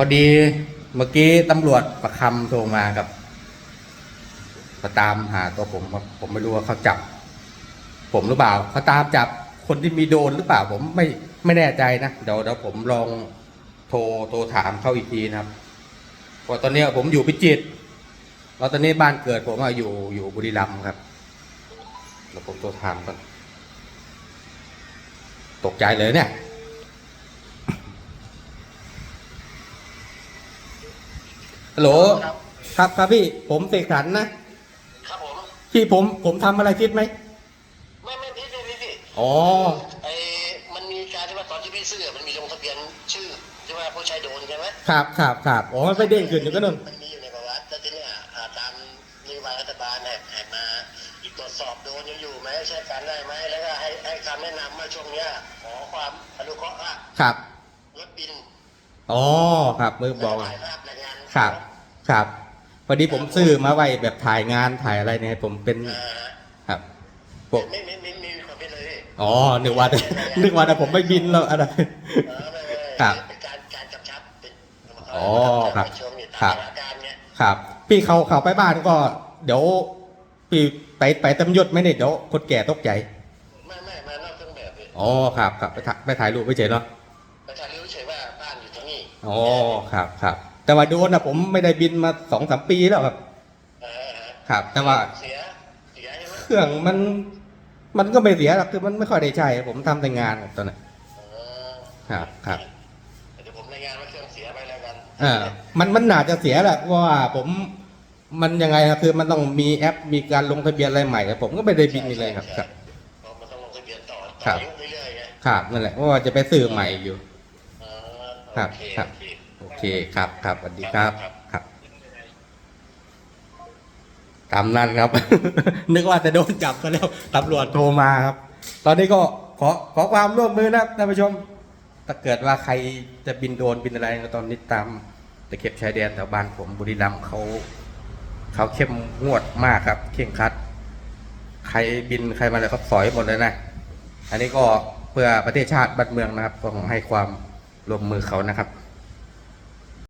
พอดีเมื่อกี้ตำรวจประคำโทรมาครับมาตามหาตัวผมครับผมไม่รู้ว่าเขาจับ ผมหรือเปล่าเขาตามจับคนที่มีโดนหรือเปล่า ผมไม่ไม่แน่ใจนะเดี๋ยวเดี๋ยวผมลองโทรโทรถามเขาอีกทีนะครับเพราะตอนนี้ผมอยู่พิจิตรแล้วตอนนี้บ้านเกิดผมอะอยู่อยู่บุรีรัมย์ครับเดี๋ยวผมโทรถามก่อนตกใจเลยเนี่ย ฮัลโหลครับ ครับครับพี่ ผมเสกสรรนะครับผม พี่ผมผมทำอะไรผิดไหมไม่ไม่พี่พี่พี่พี่อ๋อ ไอ้มันมีการที่ว่าตอนที่พี่ซื้อมันมีลงทะเบียนชื่อที่ว่าผู้ใช้โดรนใช่ไหมครับครับครับอ๋อมันไปเด้งขึ้นอยู่ก็นั่นมันมีอยู่ในประวัติแล้วทีเนี้ยอ่าตามนโยบายรัฐบาลเนี่ยให้มาตรวจสอบโดรนยังอยู่ไหมใช้การได้ไหมแล้วก็ให้ให้คำแนะนำว่าช่วงเนี้ยขอความอนุเคราะห์ว่าครับ ลดบินอ๋อ ครับมือบอกถ่ายภาพรายงาน ครับครับ พอดีผมซื้อมาไว้แบบถ่ายงานถ่ายอะไรเนี่ยผมเป็นอ่าครับพวกไม่ไม่ไม่ไม่มีความเป็นเลยพี่อ๋อนึกว่านึกว่าแต่ผมไม่บินแล้วอะไรเออไม่ไม่ไม่ครับเป็นการการกำชับเป็นอ๋อครับช่วงนี้ครัตามบสถานการณ์เนี่ยครับ พี่เขาเขาไปบ้านก็ เดี๋ยวพี่ไปไปตำยศไหมเนี่ยเดี๋ยวคนแก่ตกใจไม่ไม่มานอกเครื่องแบบเลยอ๋อครับครับไปถ่ายไปถ่ายรูปไม่เฉยเนาะประชาชนรู้เฉยว่าบ้านอยู่ที่นี่อ๋อครับครับ แต่ว่าโดรนนะผมไม่ได้บินมาสองสามปีแล้วครับเออครับ แต่ว่าเสีย เสียใช่ไหมเครื่องมัน มันก็ไม่เสียหรอกคือมันไม่ค่อยได้ใช้ ผมทำแต่งานครับตอนนั้นเออครับครับ เดี๋ยวผมรายงานว่าเครื่องเสียไปแล้วกันเออมันมันน่าจะเสียแหละเพราะว่าผมมันยังไงครับคือมันต้องมีแอปมีการลงทะเบียนอะไรใหม่ครับผมก็ไม่ได้บินนี่เลยครับครับ เพราะมันต้องลงทะเบียนต่อครัต่อบอายุเรื่อยๆไงครับนั่นแหละเพราะว่าจะไปซื้อใหม่อยู่ เออครับโอเคครับ โอเค โอเคครับครับสวัสดีครับครับ ตามนั้นครับ นึกว่าจะโดนจับซะแล้วตำรวจโทรมาครับ ตอนนี้ก็ขอขอความร่วมมือนะครับท่านผู้ชม ถ้าเกิดว่าใครจะบินโดนบินอะไรก็ตอนนี้ตามตะเข็บชายแดนแถวบ้านผมบุรีรัมย์เขาเขาเข้มงวดมากครับเข่งครัด ใครบินใครมาอะไรเขาสอยหมดเลยนะ อันนี้ก็เพื่อประเทศชาติบ้านเมืองนะครับก็ให้ความร่วมมือเขานะครับ